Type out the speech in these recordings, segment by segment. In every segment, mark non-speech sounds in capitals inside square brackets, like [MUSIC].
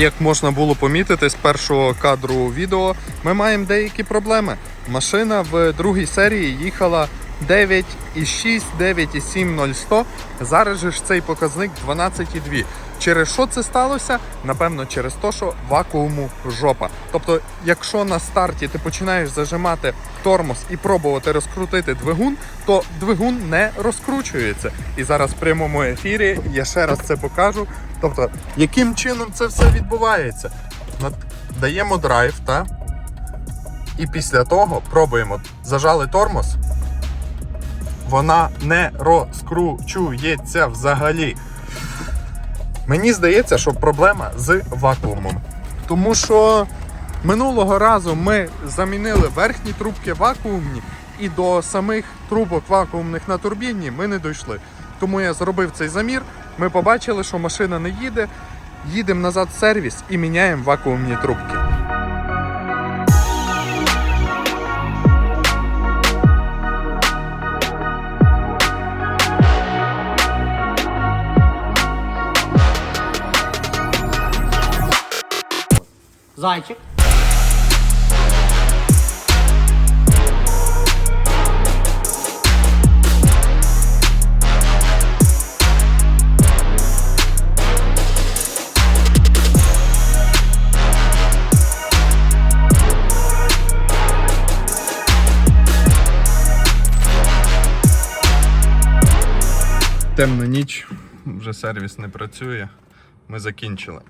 Як можна було помітити з першого кадру відео, ми маємо деякі проблеми. Машина в другій серії їхала 9,6, 9,7, 0100. Зараз же ж цей показник 12,2. Через що це сталося? Напевно, через те, що вакууму жопа. Тобто, якщо на старті ти починаєш зажимати тормоз і пробувати розкрутити двигун, то двигун не розкручується. І зараз в прямому ефірі я ще раз це покажу. Тобто, яким чином це все відбувається? Даємо драйв, та? і після того пробуємо. Зажали тормоз. Вона не розкручується взагалі. Мені здається, що проблема з вакуумом. Тому що минулого разу ми замінили верхні трубки вакуумні, і до самих трубок вакуумних на турбіні ми не дійшли. Тому я зробив цей замір. Ми побачили, що машина не їде. Їдемо назад в сервіс і міняємо вакуумні трубки. Зайчик. Темна ніч, вже сервіс не працює. Ми закінчили.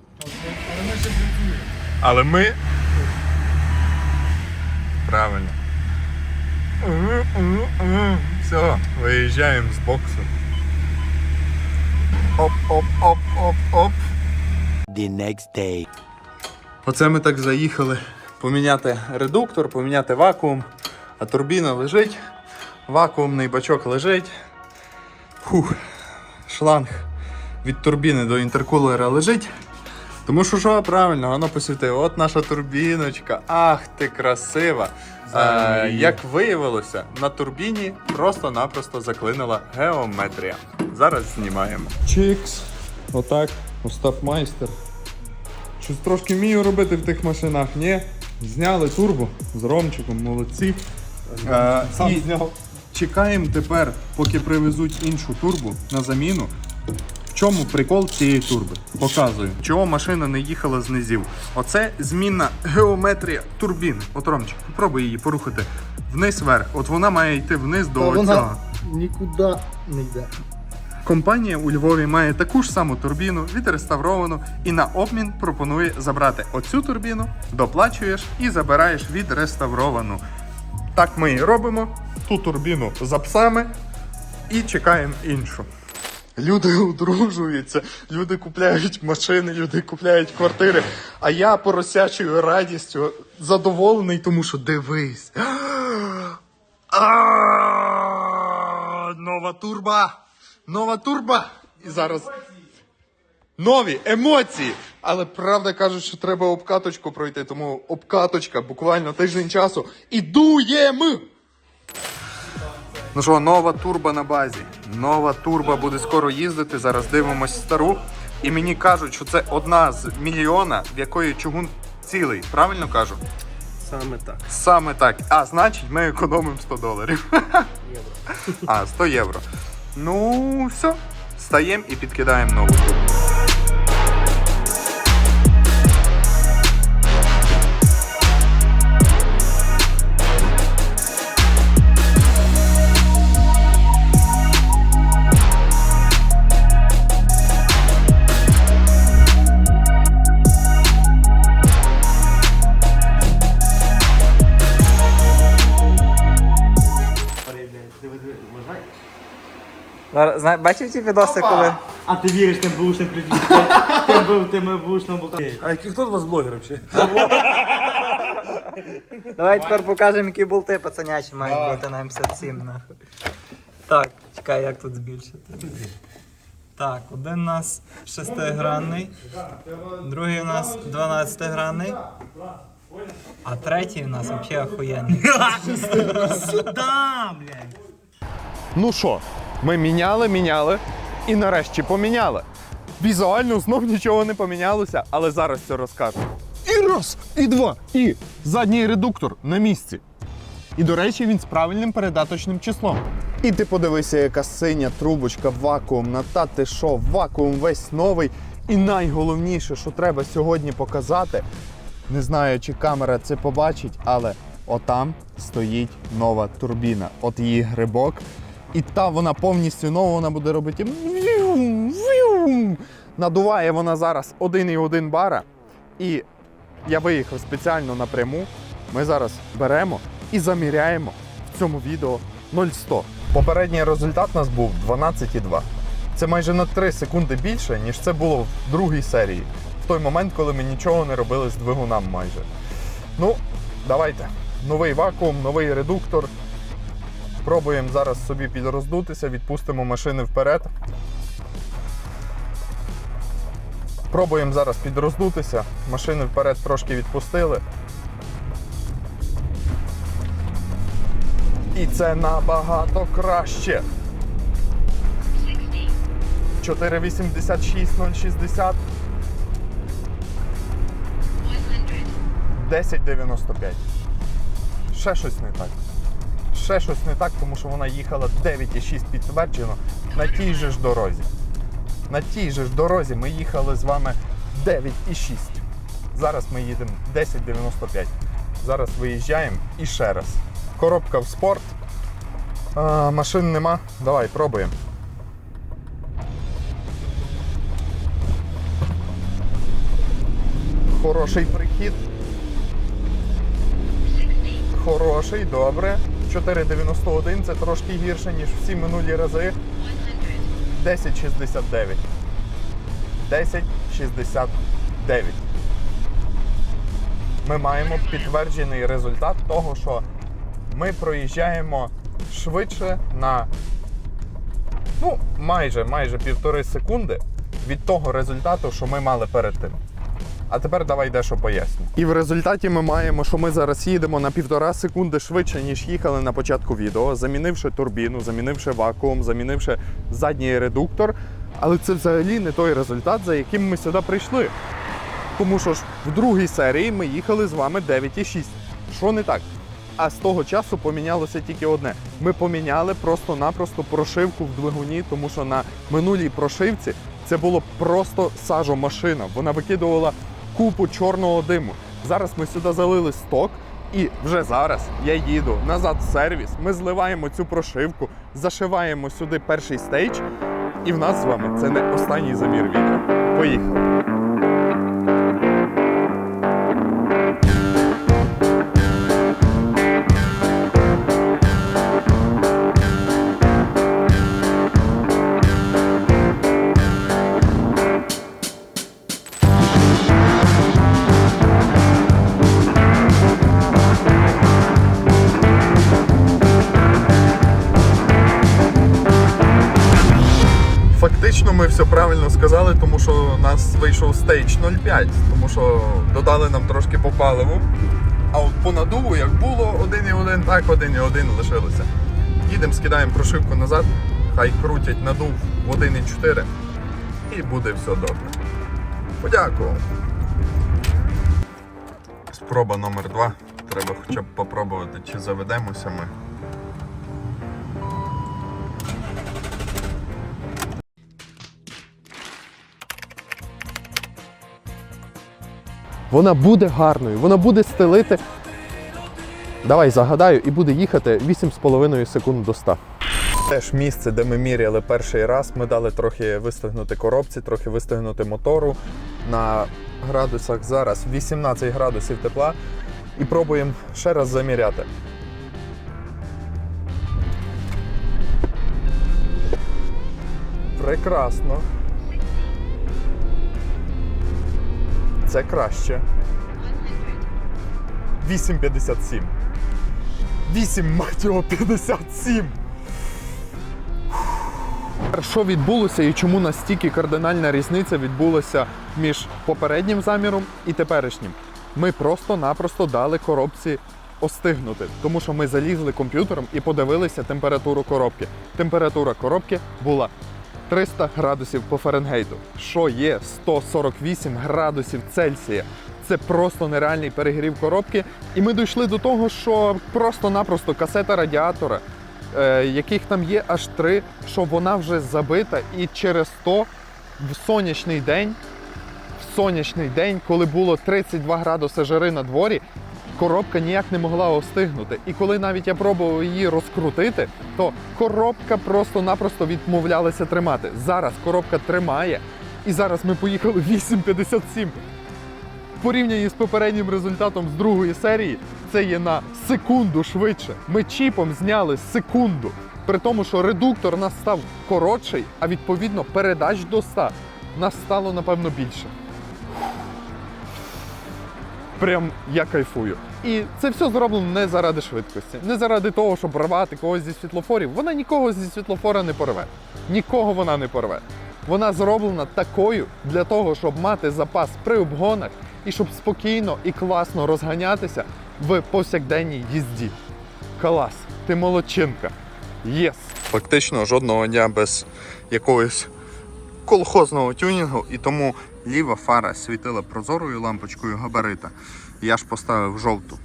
Але ми. Правильно. Все, виїжджаємо з боксу. Оп-оп-оп-оп-оп. the next day. Оце ми так заїхали поміняти редуктор, поміняти вакуум, а турбіна лежить, вакуумний бачок лежить. Фух, шланг від турбіни до інтеркулера лежить. Тому що що правильно, воно посвітило. От наша турбіночка. Ах ти красива! Е, як виявилося, на турбіні просто-напросто заклинила геометрія. Зараз знімаємо. Чикс. Отак, Остап майстер. Щось трошки вмію робити в тих машинах, ні? Зняли турбо з Ромчиком, молодці. Е, і чекаємо тепер, поки привезуть іншу турбу на заміну. В чому прикол цієї турби? Показую. Чого машина не їхала з низів. Оце змінна геометрія турбіни. От Ромчик, попробуй її порухати вниз вверх. От вона має йти вниз до цього. Вона нікуди не йде. Компанія у Львові має таку ж саму турбіну, відреставровану, і на обмін пропонує забрати оцю турбіну, доплачуєш і забираєш відреставровану. Так ми і робимо. Ту турбіну за псами і чекаємо іншу. Люди [LAUGHS] одружуються, люди купляють машини, люди купляють квартири. А я поросячою радістю задоволений, тому що дивись. [GASPS] Нова турба! Нова турба! І зараз нові емоції! Але правда кажуть, що треба обкаточку пройти, тому обкаточка буквально тиждень часу. І дуємо! Ну що, нова турба на базі. Нова турба буде скоро їздити. Зараз дивимось стару. І мені кажуть, що це одна з мільйона, в якої чугун цілий. Правильно кажу? Саме так. Саме так. А значить, ми економимо 100 доларів. [LAUGHS] А, 100 євро. Ну, все. Стаємо і підкидаємо нову турбу. Зна- Бачив ті відоси, коли. А ти віриш тим бушним ключі? Ти був тим бушним болтом. А який хто з вас блогер взагалі? Давай тепер покажемо, які болти пацанячі мають бути на М57. нахуй. Так, чекай, як тут збільшити. Так, один у нас шестигранний, другий у нас 12-гранний, а третій у нас взагалі охуєнний. [LAUGHS] Сюда, блядь. Ну що, ми міняли, міняли і нарешті поміняли. Візуально знов нічого не помінялося, але зараз все розкажу. І раз, і два, і задній редуктор на місці. І, до речі, він з правильним передаточним числом. І ти подивися, яка синя трубочка, вакуумна, та ти що, вакуум весь новий. І найголовніше, що треба сьогодні показати, не знаю, чи камера це побачить, але отам стоїть нова турбіна. От її грибок. І та вона повністю нова, вона буде робити. Надуває вона зараз 1,1 бара. І я виїхав спеціально напряму. Ми зараз беремо і заміряємо в цьому відео 0,100. Попередній результат у нас був 12,2. Це майже на 3 секунди більше, ніж це було в другій серії. В той момент, коли ми нічого не робили з двигуном майже. Ну, давайте. Новий вакуум, новий редуктор. Пробуємо зараз собі підроздутися, відпустимо машини вперед. Пробуємо зараз підроздутися. Машини вперед трошки відпустили. І це набагато краще. 486 060 1095. Ще щось не так. Ще щось не так, тому що вона їхала 9,6 підтверджено на тій же ж дорозі. На тій же ж дорозі ми їхали з вами 9,6. Зараз ми їдемо 10,95. Зараз виїжджаємо і ще раз. Коробка в спорт. А, машин нема. Давай, пробуємо. Хороший прихід. Хороший, добре. 4,91 це трошки гірше, ніж всі минулі рази. 10,69. 10,69. Ми маємо підтверджений результат того, що ми проїжджаємо швидше на ну, майже майже півтори секунди від того результату, що ми мали перед тим. А тепер давай дещо поясню. І в результаті ми маємо, що ми зараз їдемо на півтора секунди швидше, ніж їхали на початку відео, замінивши турбіну, замінивши вакуум, замінивши задній редуктор. Але це взагалі не той результат, за яким ми сюди прийшли. Тому що ж в другій серії ми їхали з вами 9,6. Що не так? А з того часу помінялося тільки одне. Ми поміняли просто-напросто прошивку в двигуні, тому що на минулій прошивці це було просто сажомашина. Вона викидувала купу чорного диму. Зараз ми сюди залили сток, і вже зараз я їду назад в сервіс. Ми зливаємо цю прошивку, зашиваємо сюди перший стейдж, і в нас з вами це не останній замір відео. Поїхали! Ми все правильно сказали, тому що у нас вийшов стейдж 0,5, тому що додали нам трошки по паливу. А от по надуву, як було 1,1, так 1,1 лишилося. Їдемо, скидаємо прошивку назад, хай крутять надув в 1,4 і буде все добре. Подякував. Спроба номер 2 Треба хоча б попробувати, чи заведемося ми. Вона буде гарною, вона буде стелити. Давай загадаю і буде їхати 8,5 секунд до 100. Теж місце, де ми міряли перший раз. Ми дали трохи вистигнути коробці, трохи вистигнути мотору на градусах зараз 18 градусів тепла. І пробуємо ще раз заміряти. Прекрасно. Це краще. 8,57. 8, мать його, 57. Що відбулося і чому настільки кардинальна різниця відбулася між попереднім заміром і теперішнім? Ми просто-напросто дали коробці остигнути, тому що ми залізли комп'ютером і подивилися температуру коробки. Температура коробки була 300 градусів по Фаренгейту, що є 148 градусів Цельсія. Це просто нереальний перегрів коробки. І ми дійшли до того, що просто-напросто касета радіатора, е, яких там є аж три, що вона вже забита, і через то в сонячний день, в сонячний день, коли було 32 градуси жари на дворі, коробка ніяк не могла остигнути. І коли навіть я пробував її розкрутити, то коробка просто-напросто відмовлялася тримати. Зараз коробка тримає, і зараз ми поїхали 8,57. В порівнянні з попереднім результатом з другої серії, це є на секунду швидше. Ми чіпом зняли секунду. При тому, що редуктор нас став коротший, а відповідно передач до 100 нас стало напевно більше. Прям я кайфую. І це все зроблено не заради швидкості, не заради того, щоб рвати когось зі світлофорів. Вона нікого зі світлофора не порве. Нікого вона не порве. Вона зроблена такою для того, щоб мати запас при обгонах і щоб спокійно і класно розганятися в повсякденній їзді. Клас, ти молодчинка. Єс! Фактично жодного дня без якогось колхозного тюнінгу, і тому ліва фара світила прозорою лампочкою габарита. Я ж поставив жовту.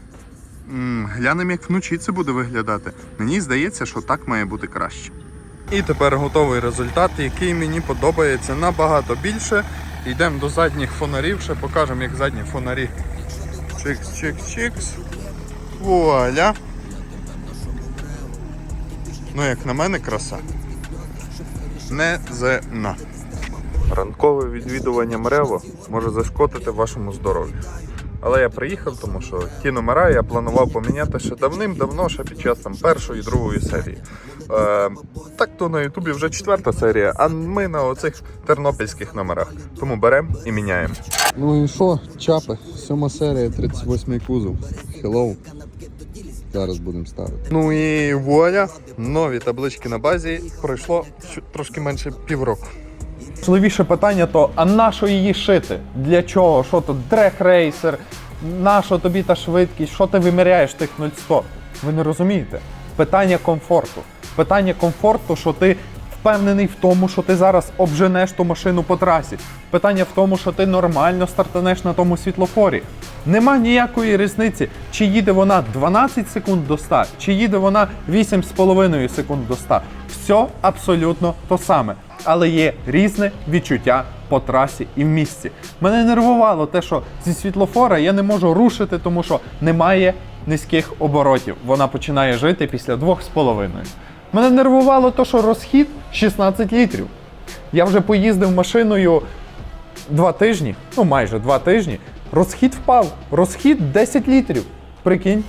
М, Глянемо, як вночі це буде виглядати. Мені здається, що так має бути краще. І тепер готовий результат, який мені подобається набагато більше. Йдемо до задніх фонарів, ще покажемо, як задні фонарі. Чикс, чикс, чикс. Вуаля. Ну, як на мене, краса. Неземна. Ранкове відвідування МРЕВО може зашкодити вашому здоров'ю. Але я приїхав, тому що ті номера я планував поміняти ще давним-давно, ще під час там першої, другої серії. Е, так то на Ютубі вже четверта серія, а ми на оцих тернопільських номерах. Тому беремо і міняємо. Ну і що, чапи, сьома серія, 38 кузов. Hello. Зараз будемо ставити. Ну і вуаля, нові таблички на базі. Пройшло трошки менше півроку. Важливіше питання то, а на що її шити? Для чого? Що то дрехрейсер? На що тобі та швидкість? Що ти виміряєш тих 0,100? Ви не розумієте? Питання комфорту. Питання комфорту, що ти впевнений в тому, що ти зараз обженеш ту машину по трасі. Питання в тому, що ти нормально стартанеш на тому світлофорі. Нема ніякої різниці, чи їде вона 12 секунд до 100, чи їде вона 8,5 секунд до 100. Все абсолютно то саме. Але є різне відчуття по трасі і в місці. Мене нервувало те, що зі світлофора я не можу рушити, тому що немає низьких оборотів. Вона починає жити після 2,5. Мене нервувало те, що розхід 16 літрів. Я вже поїздив машиною два тижні, ну майже два тижні, розхід впав. Розхід 10 літрів. Прикинь.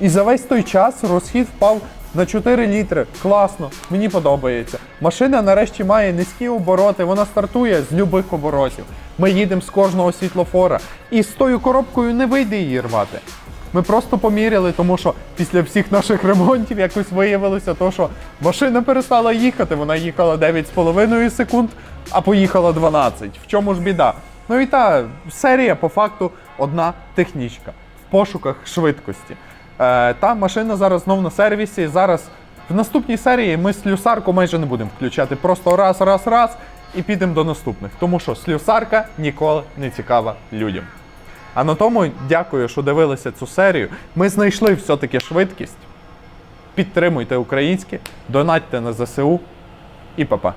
І за весь той час розхід впав на 4 літри. Класно, мені подобається. Машина нарешті має низькі обороти, вона стартує з любих оборотів. Ми їдемо з кожного світлофора. І з тою коробкою не вийде її рвати. Ми просто поміряли, тому що після всіх наших ремонтів якось виявилося, то, що машина перестала їхати. Вона їхала 9,5 секунд, а поїхала 12. В чому ж біда? Ну і та серія по факту одна технічка в пошуках швидкості. Е, та машина зараз знов на сервісі. Зараз в наступній серії ми слюсарку майже не будемо включати. Просто раз, раз, раз і підемо до наступних. Тому що слюсарка ніколи не цікава людям. А на тому дякую, що дивилися цю серію. Ми знайшли все-таки швидкість. Підтримуйте українське, донатьте на ЗСУ і па-па.